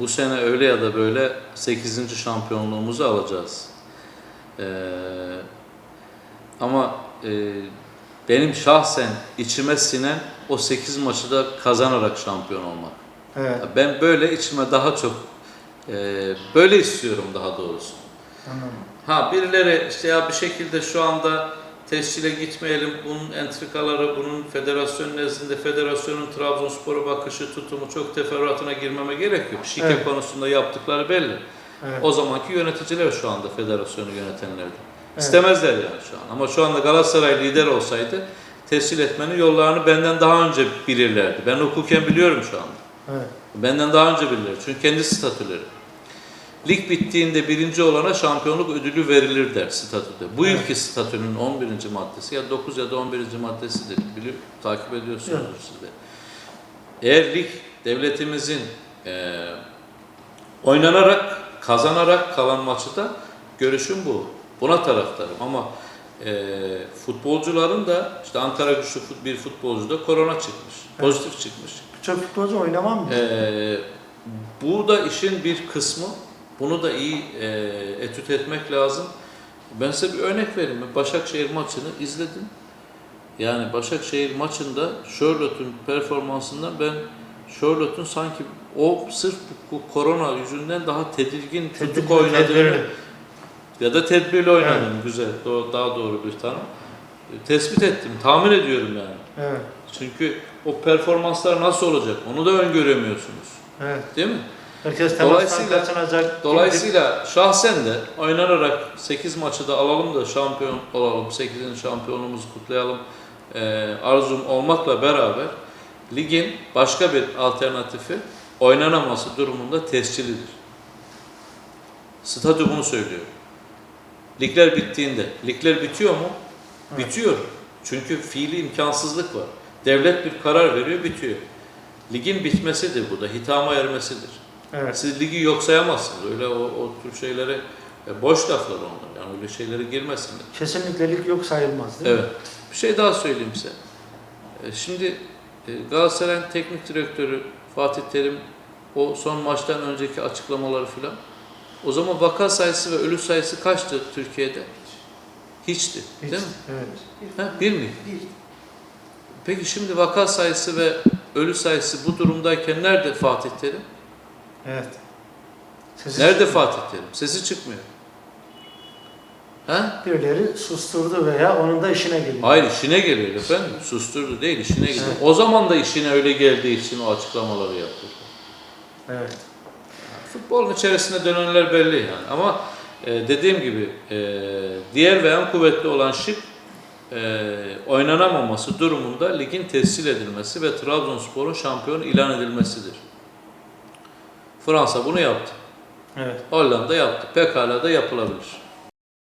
Bu sene öyle ya da böyle 8. şampiyonluğumuzu alacağız. Ee, ama e, benim şahsen içime sinen o 8 maçı da kazanarak şampiyon olmak. Evet. Ben böyle içime daha çok e, böyle istiyorum daha doğrusu. Anladım. Ha birileri işte ya bir şekilde şu anda tescile gitmeyelim, bunun entrikaları, bunun federasyon nezdinde federasyonun Trabzonspor'a bakışı, tutumu çok teferruatına girmeme gerek yok. Şike Evet. konusunda yaptıkları belli. Evet. O zamanki yöneticiler şu anda federasyonu yönetenlerdi. Evet. İstemezler yani şu an. Ama şu anda Galatasaray lider olsaydı tescil etmenin yollarını benden daha önce bilirlerdi. Ben hukuken biliyorum şu anda. Evet. Benden daha önce bilirler. Çünkü kendi statüleri. Lig bittiğinde birinci olana şampiyonluk ödülü verilir der statüde. Bu Evet. yılki statünün 11. maddesi ya 9 ya da 11. maddesidir. Biliyor, takip ediyorsunuz Evet. siz de. Eğer lig devletimizin eee, oynanarak, kazanarak kalan maçı da görüşüm bu. Buna taraftarım ama eee, futbolcuların da işte Ankara güçlü bir futbolcu da korona çıkmış. Pozitif çıkmış. Birçok futbolcu oynamam mı? Ee, bu da işin bir kısmı. Bunu da iyi e, etüt etmek lazım. Ben size bir örnek vereyim. Başakşehir maçını izledim. Yani Başakşehir maçında Charlotte'un performansından ben Charlotte'un sanki o sırf bu korona yüzünden daha tedirgin tutuk Tedbirli, oynadığını tedbirli. ya da tedbirli oynadığını güzel, doğru- daha doğru bir tanım. E, Tespit ettim, tahmin ediyorum yani. Evet. Çünkü o performanslar nasıl olacak onu da öngöremiyorsunuz. Evet. Değil mi? Herkes temastan Dolayısıyla- kaçınacak. Dolayısıyla şahsen de oynanarak 8 maçı da alalım da şampiyon olalım, 8. şampiyonumuzu kutlayalım e, arzum olmakla beraber ligin başka bir alternatifi oynanaması durumunda tescilidir. Statü bunu söylüyor. Ligler bittiğinde, ligler bitiyor mu? Evet. Bitiyor. Çünkü fiili imkansızlık var. Devlet bir karar veriyor, bitiyor. Ligin bitmesidir bu da, hitama ermesidir. Evet. Siz ligi yok sayamazsınız. Öyle o, o tür şeylere e, boş laflar onlar. Yani öyle şeylere girmesinler. Kesinlikle lig yok sayılmaz değil Evet. Bir şey daha söyleyeyim size. E, Şimdi e, Galatasaray'ın teknik direktörü Fatih Terim o son maçtan önceki açıklamaları filan. O zaman vaka sayısı ve ölü sayısı kaçtı Türkiye'de? Hiçti. mi? Hiç. Değil mi? Evet. Ha, bir mi? Peki şimdi vaka sayısı ve ölü sayısı bu durumdayken nerede Fatih Terim? Evet. Sesi Nerede çıkmıyor. Fatih Terim? Sesi çıkmıyor. Ha? Birileri susturdu veya onun da işine geliyor. Hayır işine geliyor efendim. Susturdu değil işine geliyor. Evet. O zaman da işine öyle geldiği için o açıklamaları yaptı. Evet. Futbolun içerisinde dönenler belli yani. Ama e, dediğim gibi e, diğer ve en kuvvetli olan şık e, oynanamaması durumunda ligin tescil edilmesi ve Trabzonspor'un şampiyon ilan edilmesidir. Fransa bunu yaptı. Evet. Hollanda yaptı. Pekala da yapılabilir.